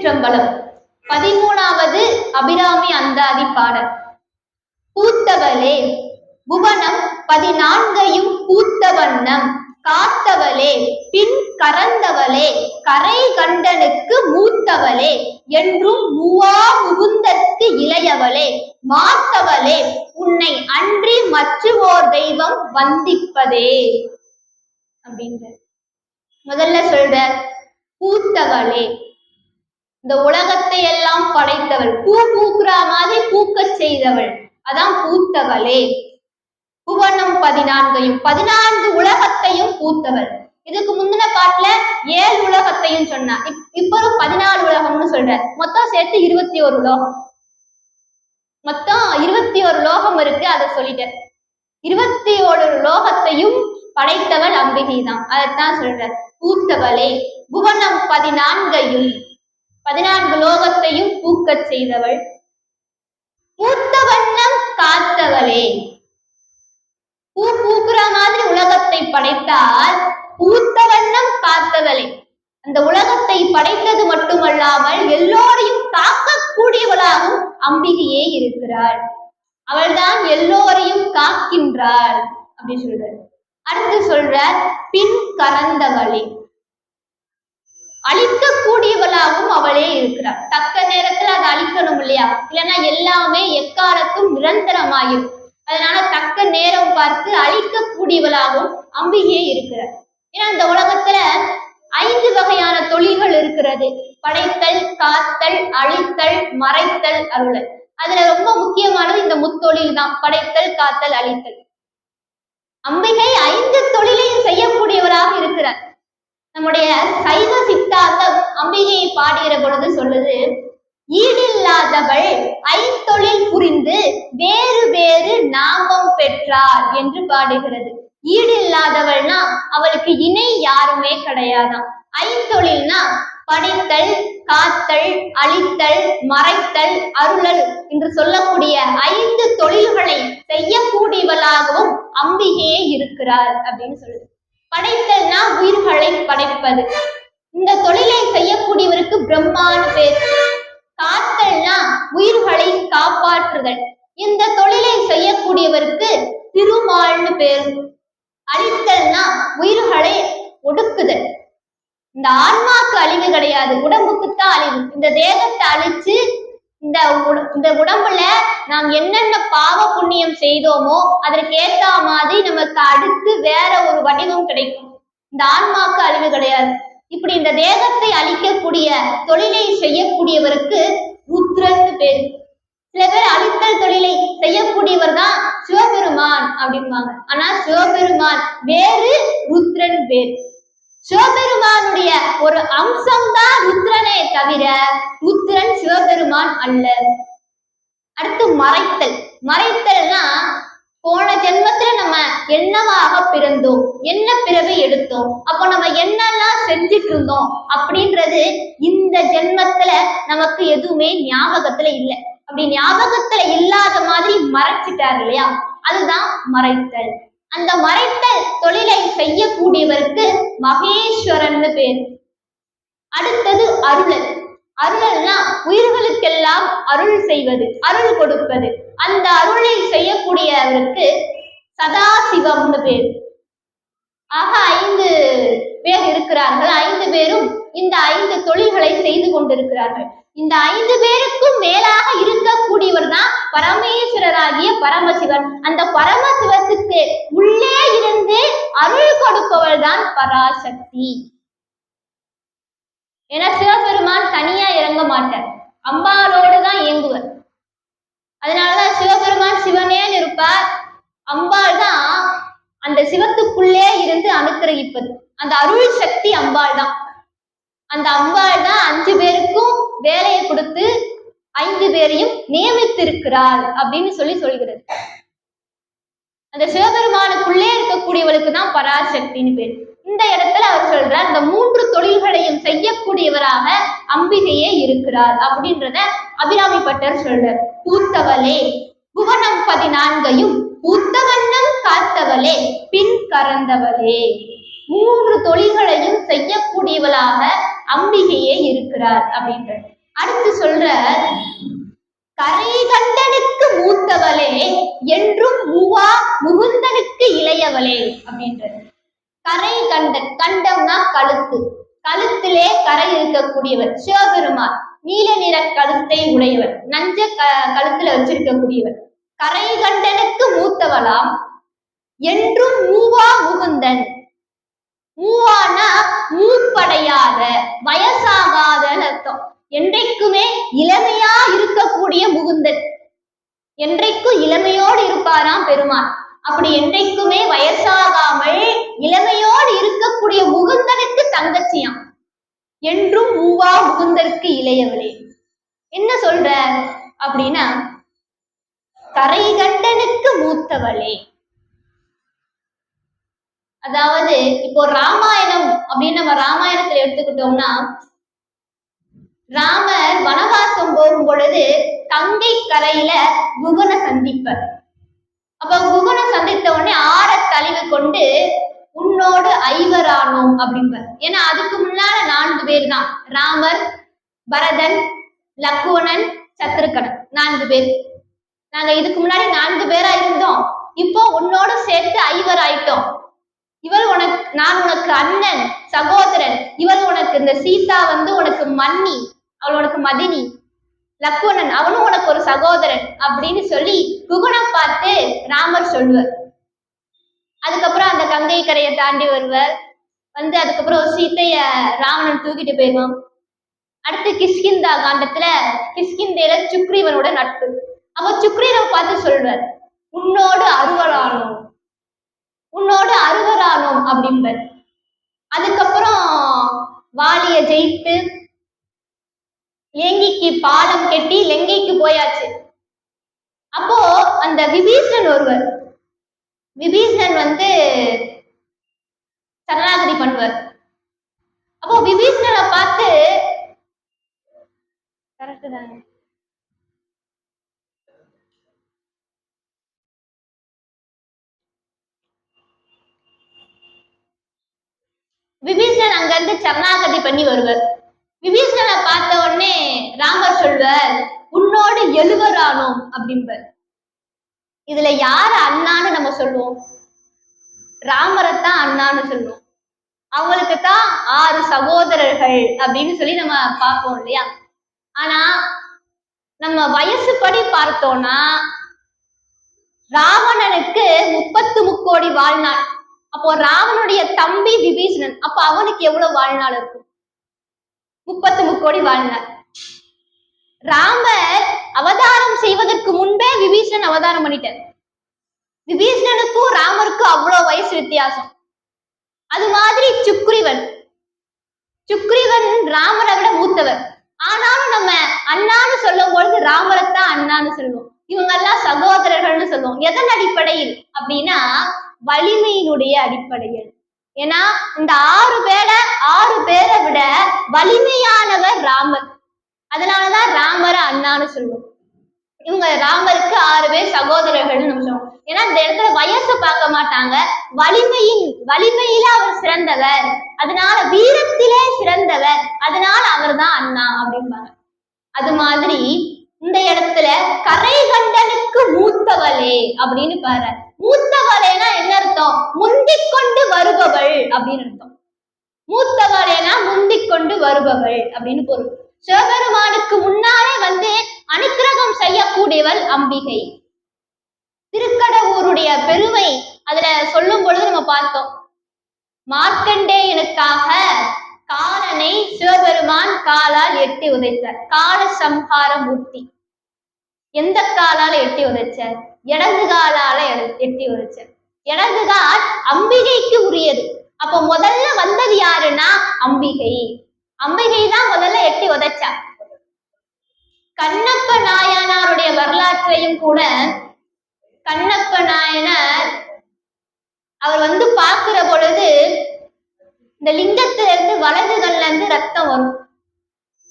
திருச்சிற்றம்பலம் பதிமூணாவது அபிராமி அந்தாதி பாடல். பூத்தவளே புவனம் பதினான்கையும் பூத்த வண்ணம். காத்தவளே பின் கறந்தவளே கரை கண்டனுக்கு மூத்தவளே என்றும் மூவா முகுந்தற்கு இளையவளே. மாத்தவளே உன்னை அன்றி மற்றுவோர் தெய்வம் வந்திப்பதே. அப்படின்ற முதல்ல சொல்ற பூத்தவளே இந்த உலகத்தை எல்லாம் படைத்தவள். பூ பூக்குற மாதிரி பூக்க செய்தவள். அதான் பூத்தவளே. புவனம் பதினான்கையும் பதினான்கு உலகத்தையும் பூத்தவள். இதுக்கு முந்தின பாட்டுல ஏழு உலகத்தையும் சொன்னா. இப்- பதினாலு உலகம்னு சொல்ற. மொத்தம் சேர்த்து இருபத்தி ஒரு உலகம். மொத்தம் இருபத்தி ஒரு லோகம் இருக்கு அதை சொல்லிட்டேன். இருபத்தி ஒரு லோகத்தையும் படைத்தவள் அம்பிகை தான் அதைத்தான் சொல்ற. பூத்தவளே. புவனம் பதினான்கையும் பதினான்கு லோகத்தையும் பூக்கச் செய்தவள். பூத்த வண்ணம் காத்தவளே. பூ பூக்குற மாதிரி உலகத்தை படைத்தால் பூத்த வண்ணம் காத்தவளே. அந்த உலகத்தை படைத்தது மட்டுமல்லாமல் எல்லோரையும் காக்கக்கூடியவளாகவும் அம்பிகையே இருக்கிறாள். அவள்தான் எல்லோரையும் காக்கின்றாள் அப்படி சொல்றார். அடுத்து சொல்ற பின் கறந்தவளே. அழிக்கக்கூடியவளாகவும் அவளே இருக்கிறாள். தக்க நேரத்துல அதை அழிக்கணும் இல்லையா? இல்லைன்னா எல்லாமே எக்காலத்தும் நிரந்தரமாயும் அதனால தக்க நேரம் பார்த்து அழிக்கக்கூடியவளாகவும் அம்பிகையே இருக்கிறார் ஏன்னா இந்த உலகத்துல ஐந்து வகையான தொழில்கள் இருக்கிறது. படைத்தல் காத்தல் அழித்தல் மறைத்தல் அருளல். அதுல ரொம்ப முக்கியமானது இந்த முத்தொழில் தான். படைத்தல் காத்தல் அழித்தல். அம்பிகை ஐந்து தொழிலையும் செய்யக்கூடியவராக இருக்கிறார். நம்முடைய சைவ சித்தாந்தம் அம்பிகையை பாடுகிற பொழுது சொல்லுது ஈடில்லாதவள் ஐந்தொழில் புரிந்து வேறு வேறு நாமம் பெற்றார் என்று பாடுகிறது. ஈடில்லாதவள்னா அவளுக்கு இணை யாருமே கிடையாதாம். ஐந்தொழில்னா படைத்தல் காத்தல் அழித்தல் மறைத்தல் அருளல் என்று சொல்லக்கூடிய ஐந்து தொழில்களை செய்யக்கூடியவளாகவும் அம்பிகையே இருக்கிறார் அப்படின்னு சொல்லுது. படைத்தல்னா உயிர்களை படைப்பது. இந்த தொழிலை செய்யக்கூடியவருக்கு பிரம்மான்னு பேர். காத்தல்னா உயிர்களை காப்பாற்றுதல். இந்த தொழிலை செய்யக்கூடியவருக்கு திருமால்னு பேர். அழித்தல்னா உயிர்களை ஒடுக்குதல். இந்த ஆன்மாக்கு அழிவு கிடையாது. உடம்புக்குத்தான் அழிவு. இந்த தேகத்தை அழிச்சு இந்த உட- இந்த உடம்புல நாம் என்னென்ன பாவ புண்ணியம் செய்தோமோ அதற்கு ஏத்த மாதிரி நமக்கு அடுத்து வேற ஒரு வடிவம் கிடைக்கும். இந்த ஆன்மாக்கு அழிவு கிடையாது. இப்படி இந்த தேகத்தை அழிக்கக்கூடிய தொழிலை செய்யக்கூடியவருக்கு ருத்ரன்னு பேரு. சில பேர் அழித்தல் தொழிலை செய்யக்கூடியவர் தான் சிவபெருமான் அப்படிம்பாங்க. ஆனா சிவபெருமான் வேறு ருத்ரன் பேர். சிவபெருமான் ஒரு அம்சம்தான் ருத்ரனே தவிர ருத்ரன் சிவபெருமான் அல்ல. அடுத்து மறைத்தல். மறைத்தல்னா போன ஜென்மத்துல நம்ம என்னவாக பிறந்தோம்? என்ன பிறவி எடுத்தோம்? அப்போ நம்ம என்னெல்லாம் செஞ்சுட்டு இருந்தோம் அப்படின்றது இந்த ஜென்மத்துல நமக்கு எதுவுமே ஞாபகத்துல இல்லை. அப்படி ஞாபகத்துல இல்லாத மாதிரி மறைச்சிட்டார் இல்லையா? அதுதான் மறைத்தல். அந்த மறைத்தல் தொழிலை செய்யக்கூடியவருக்கு மகேஸ்வரன் பேர். அடுத்தது அருளல். அருளல்னா உயிர்களுக்கெல்லாம் அருள் செய்வது அருள் கொடுப்பது. அந்த அருளை செய்யக்கூடியவருக்கு சதாசிவம்னு பேர். ஆக ஐந்து பேர் இருக்கிறார்கள். ஐந்து பேரும் இந்த ஐந்து தொழில்களை செய்து கொண்டிருக்கிறார்கள். இந்த ஐந்து பேருக்கும் மேலாக இருக்கக்கூடியவர் தான் பரமேஸ்வரராகிய பரமசிவன். அந்த பரமசிவத்துக்கு உள்ளே இருந்து அருள் கொடுப்பவர் தான் பராசக்தி. ஏன்னா சிவபெருமான் தனியா இறங்க மாட்டார். அம்பாளோடு தான் இயங்குவர். அதனாலதான் சிவபெருமான் சிவனேன்னு இருப்பார் அம்பாள் தான் அந்த சிவத்துக்குள்ளே இருந்து அனுக்கிரகிப்பது. அந்த அருள் சக்தி அம்பாள் தான் அந்த அம்பாள் தான் அஞ்சு பேருக்கும் வேலையை கொடுத்து ஐந்து பேரையும் நியமித்திருக்கிறாள் அப்படின்னு சொல்லி சொல்கிறது. அந்த சிவபெருமானுக்குள்ளே இருக்கக்கூடியவளுக்கு தான் பராசக்தின்னு பேர். இந்த இடத்துல அவர் சொல்றார் இந்த மூன்று தொழில்களையும் செய்யக்கூடியவராக அம்பிகையே இருக்கிறார் அப்படின்றத அபிராமி பட்டர் சொல்றார். பூத்தவளே புவனம் பதினான்கையும் பூத்தவண்ணம் காத்தவளே பின் கறந்தவளே. மூன்று தொழில்களையும் செய்யக்கூடியவளாக அம்பிகையே இருக்கிறார் அப்படின்றது அடுத்து சொல்ற கரை கண்டனுக்கு மூத்தவளே என்றும் மூவா முகுந்தனுக்கு இளையவளே அப்படின்றது கரை கண்ட கண்டம்னா கழுத்து. கழுத்திலே கரை இருக்கக்கூடியவர் சிவபெருமான். நீல நிற கழுத்தை உடையவர் நஞ்ச க கழுத்துல வச்சிருக்கக்கூடியவர். கரை கண்டனுக்கு மூத்தவளாம். என்றும் மூவா முகுந்தன். மூவானா மூப்படையாத வயசாகாத அர்த்தம். என்றைக்குமே இளமையா இருக்கக்கூடிய முகுந்தன். என்றைக்கும் இளமையோடு இருப்பாராம் பெருமான். அப்படி என்றைக்குமே வயசாகாமல் இளமையோடு இருக்கக்கூடிய முகுந்தனுக்கு தங்கச்சியாம். என்றும் மூவா முகுந்தற்கு இளையவளே. என்ன சொல்ற? அப்படின்னா கரை கண்டனுக்கு மூத்தவளே. அதாவது இப்போ ராமாயணம் அப்படின்னு நம்ம ராமாயணத்துல எடுத்துக்கிட்டோம்னா ராமர் வனவாசம் போகும் பொழுது கங்கை கரையில முகனை சந்திப்பர். அப்ப குகனை சந்தித்த உடனே ஆற தழிவு கொண்டு உன்னோடு ஐவரானோம் அப்படிம்பார். ஏன்னா அதுக்கு முன்னால நான்கு பேர் தான் ராமர் பரதன் லக்குவனன் சத்ருகணன் நான்கு பேர். நாங்க இதுக்கு முன்னாடி நான்கு பேரா இருந்தோம். இப்போ உன்னோட சேர்த்து ஐவர் ஆயிட்டோம் இவள் உனக்கு நான் உனக்கு அண்ணன் சகோதரன். இவள் உனக்கு இந்த சீதா வந்து உனக்கு மன்னி அவள் உனக்கு மதினி. லக்குவணன் அவனும் உனக்கு ஒரு சகோதரன் அப்படின்னு சொல்லி குகுணை பார்த்து ராமர் சொல்லுவார். அதுக்கப்புறம் அந்த கங்கை கரையை தாண்டி வருவார். வந்து அதுக்கப்புறம் ஒரு சீத்தைய ராவணன் தூக்கிட்டு போயிடுவான். அடுத்து கிஷ்கிந்தா காண்டத்துல கிஷ்கிந்தையில சுக்ரீவனோட நட்பு. அவ சுக்ரீவனை பார்த்து சொல்வார் உன்னோடு அறுவரானோம் உன்னோடு அறுவரானோம் அப்படிம்பர். அதுக்கப்புறம் வாலிய ஜெயித்து லெங்கிக்கு பாலம் கட்டி லெங்கைக்கு போயாச்சு. அப்போ அந்த விபீஷணன் ஒருவர் விபீஷணன் வந்து சரணாகதி பண்ணுவார். அப்போ விபீஷணனை பார்த்து கரெக்ட் தானே? அங்க அங்கிருந்து சரணாகதி பண்ணி வருவார். விபீஷணனை பார்த்த உடனே ராமர் சொல்வர் உன்னோடு எழுவரானோம் அப்படின்பர் இதுல யார அண்ணான்னு நம்ம சொல்லுவோம். ராமரைத்தான் அண்ணான்னு சொல்லுவோம். அவங்களுக்கு தான் ஆறு சகோதரர்கள் அப்படின்னு சொல்லி நம்ம பார்ப்போம் இல்லையா? ஆனா நம்ம வயசுப்படி பார்த்தோம்னா ராவணனுக்கு முப்பத்து முக்கோடி வாழ்நாள். அப்போ ராவனுடைய தம்பி விபீஷணன் அப்ப அவனுக்கு எவ்வளவு வாழ்நாள் இருக்கும்? முப்பத்து முக்கோடி வாழ்ந்தார். ராமர் அவதாரம் செய்வதற்கு முன்பே விபீஷணன் அவதாரம் பண்ணிட்டார். விபீஷணனுக்கும் ராமருக்கும் அவ்வளவு வயசு வித்தியாசம். அது மாதிரி சுக்ரீவன். சுக்ரீவன் ராமரை விட மூத்தவர். ஆனாலும் நம்ம அண்ணான்னு சொல்லும் பொழுது ராமரைத்தான் அண்ணான்னு சொல்லுவோம். இவங்க எல்லாம் சகோதரர்கள்னு சொல்லுவோம். எதன் அடிப்படையில்? அப்படின்னா வலிமையினுடைய அடிப்படையில். ஏன்னா இந்த ஆறு பேரை ஆறு பேரை விட வலிமையானவர் ராமர். அதனாலதான் ராமர் அண்ணான்னு சொல்லுவோம். இவங்க ராமருக்கு ஆறு பேர் சகோதரர்கள் நம்ம சொல்லுவோம். ஏன்னா இந்த இடத்துல வயசு பார்க்க மாட்டாங்க. வலிமையின் வலிமையில அவர் சிறந்தவர். அதனால வீரத்திலே சிறந்தவர். அதனால அவர் தான் அண்ணா அப்படிம்பாங்க. அது மாதிரி இந்த இடத்துல கரை கண்டனுக்கு மூத்தவளே அப்படின்னு பாரு. மூத்தவளேனா என்ன அர்த்தம்? முந்திக் கொண்டு வருபவள் அப்படின்னு அர்த்தம். மூத்தவளேனா முந்திக் கொண்டு வருபவள் அப்படின்னு பொருள். சிவபெருமானுக்கு முன்னாலே வந்து அனுக்கிரகம் செய்யக்கூடியவள் அம்பிகை. திருக்கடவுருடைய பெருமை அதுல சொல்லும் பொழுது நம்ம பார்த்தோம். மார்க்கண்டேயனுக்காக காலனை சிவபெருமான் காலால் எட்டி உதைத்தார். கால சம்ஹார மூர்த்தி எந்த காலால எட்டி உதைச்சார்? இடது காலால எட்டி உதைச்சார் இடது கால் அம்பிகைக்கு உரியது. அப்ப முதல்ல வந்தது யாருன்னா அம்பிகை. அம்பிகை தான் முதல்ல எட்டி உதைச்சா. கண்ணப்ப நாயனாருடைய வரலாற்றையும் கூட கண்ணப்ப நாயனார் அவர் வந்து பாக்குற பொழுது இந்த லிங்கத்துல இருந்து வலதுகள்ல இருந்து ரத்தம் வரும்.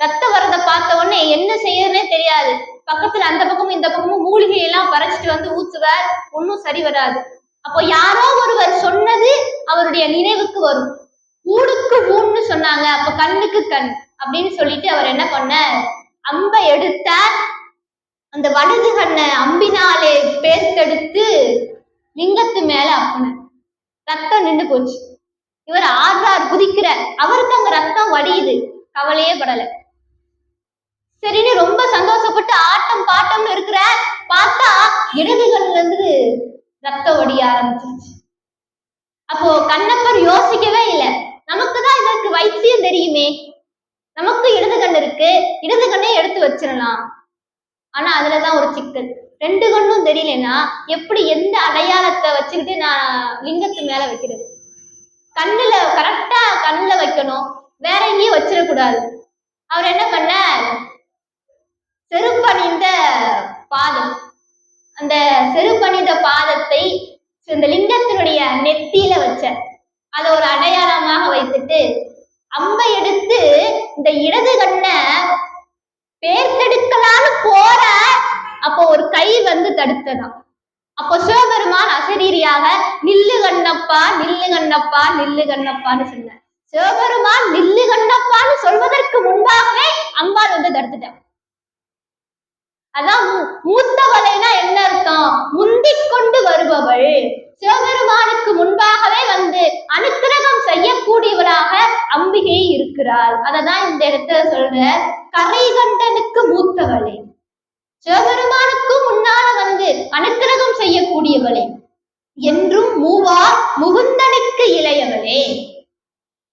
ரத்தம் வரத பார்த்த உடனே என்ன செய்யறதுன்னே தெரியாது. பக்கத்துல அந்த பக்கமும் இந்த பக்கமும் மூலிகை எல்லாம் பறைச்சிட்டு வந்து ஊத்துவார். ஒன்றும் சரி வராது. அப்போ யாரோ ஒருவர் சொன்னது அவருடைய நினைவுக்கு வரும். ஊடுக்கு ஊன்னு சொன்னாங்க. அப்ப கண்ணுக்கு கண் அப்படின்னு சொல்லிட்டு அவர் என்ன பண்ணார்? அம்பை எடுத்தார். அந்த வலது கண்ணை அம்பினாலே பேர்த்தெடுத்து லிங்கத்து மேல அப்புனார். ரத்தம் நின்று போச்சு. இவர் ஆர்வார் குதிக்கிறார். அவருக்கு அங்க ரத்தம் வடியுது. கவலையே படலை. சரின்னு ரொம்ப சந்தோஷப்பட்டு ஆட்டம் பாட்டம் இருக்கிற பார்த்தா இடதுகள்ல இருந்து ரத்தம் ஒடிய ஆரம்பிச்சிருச்சு. அப்போ கண்ணப்பர் யோசிக்கவே இல்லை. நமக்கு தான் இதற்கு வைத்தியம் தெரியுமே. நமக்கு இடது கண் இருக்கு. இடது கண்ணே எடுத்து வச்சிடலாம். ஆனா அதுலதான் ஒரு சிக்கல். ரெண்டு கண்ணும் தெரியலன்னா எப்படி எந்த அடையாளத்தை வச்சுக்கிட்டு நான் லிங்கத்து மேல வைக்கிறது? கண்ணுல கரெக்டா கண்ணுல வைக்கணும். வேற எங்கேயும் வச்சிடக்கூடாது. அவர் என்ன பண்ணார்? செருப்பணிந்த பாதம். அந்த செருப்பணிந்த பாதத்தை இந்த லிங்கத்தினுடைய நெத்தியில வச்ச அதை ஒரு அடையாளமாக வைத்துட்டு அம்பை எடுத்து இந்த இடது கண்ணை பேர்த்தெடுக்கலான்னு போற அப்போ ஒரு கை வந்து தடுத்ததாம். அப்போ சிவபெருமான் அசரீரியாக நில்லு கண்ணப்பா நில்லு கண்ணப்பா நில்லு கண்ணப்பான்னு சொன்னார். சிவபெருமான் நில்லு கண்ணப்பான்னு சொல்வதற்கு முன்பாகவே அம்பாள் வந்து தடுத்துட்டான். அதான் மூ- மூத்தவளைனா என்ன அர்த்தம்? முந்திக் கொண்டு வருபவள். சிவபெருமானுக்கு முன்பாகவே வந்து அனுக்கிரகம் செய்யக்கூடியவளாக அம்பிகை இருக்கிறாள். அததான் இந்த இடத்துல சொல்ற கரைகண்டனுக்கு மூத்தவளே. சிவபெருமானுக்கு முன்னால வந்து அனுக்கிரகம் செய்யக்கூடியவளே. என்றும் மூவா முகுந்தனுக்கு இளையவளே.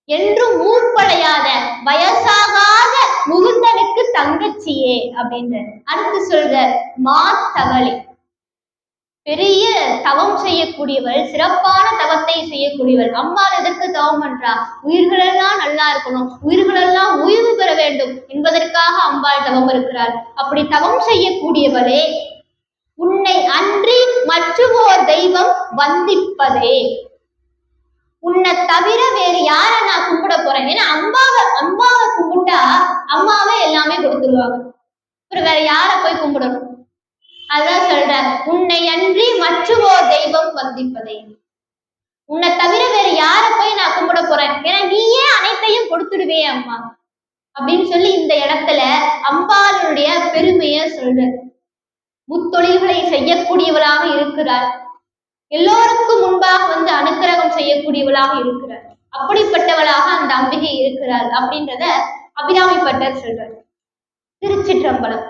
என்றும் மூப்படையாத வயசாகா முகுந்தனுக்கு தங்கச்சியே அப்படின்ற அடுத்து சொல்ற மாத்தவளே. பெரிய தவம் செய்யக்கூடியவள் சிறப்பான தவத்தை செய்யக்கூடியவள். அம்மாள் எதற்கு தவம் பண்றா? உயிர்களெல்லாம் நல்லா இருக்கணும் உயிர்களெல்லாம் உயிர் பெற வேண்டும் என்பதற்காக அம்பாள் தவம் இருக்கிறாள். அப்படி தவம் செய்யக்கூடியவளே உன்னை அன்றி மற்றுமோர் தெய்வம் வந்திப்பதே. உன்னை தவிர வேறு யார நான் கும்பிட போறேன்? ஏன்னா அம்மாவை அம்மாவை கும்பிட்டா அம்மாவே எல்லாமே கொடுத்துருவாங்க. அப்புறம் வேற யார போய் கும்பிடணும்? அதான் சொல்றாரு உன்னை அன்றி மற்றுமோர் தெய்வம் வந்திப்பதே. உன்னை தவிர வேற யார போய் நான் கும்பிட போறேன்? ஏன்னா நீயே அனைத்தையும் கொடுத்துடுவே அம்மா. அப்படின்னு சொல்லி இந்த இடத்துல அம்பாளுடைய பெருமைய சொல்ற முத்தொழில்களை செய்யக்கூடியவளாக இருக்கிறார் எல்லோருக்கும் முன்பாக வந்து அனுக்கிரகம் செய்யக்கூடியவளாக இருக்கிறார். அப்படிப்பட்டவளாக அந்த அம்பிகை இருக்கிறாள் அப்படின்றத அபிராமி பட்டர் சொல்றார். திருச்சிற்றம்பலம்.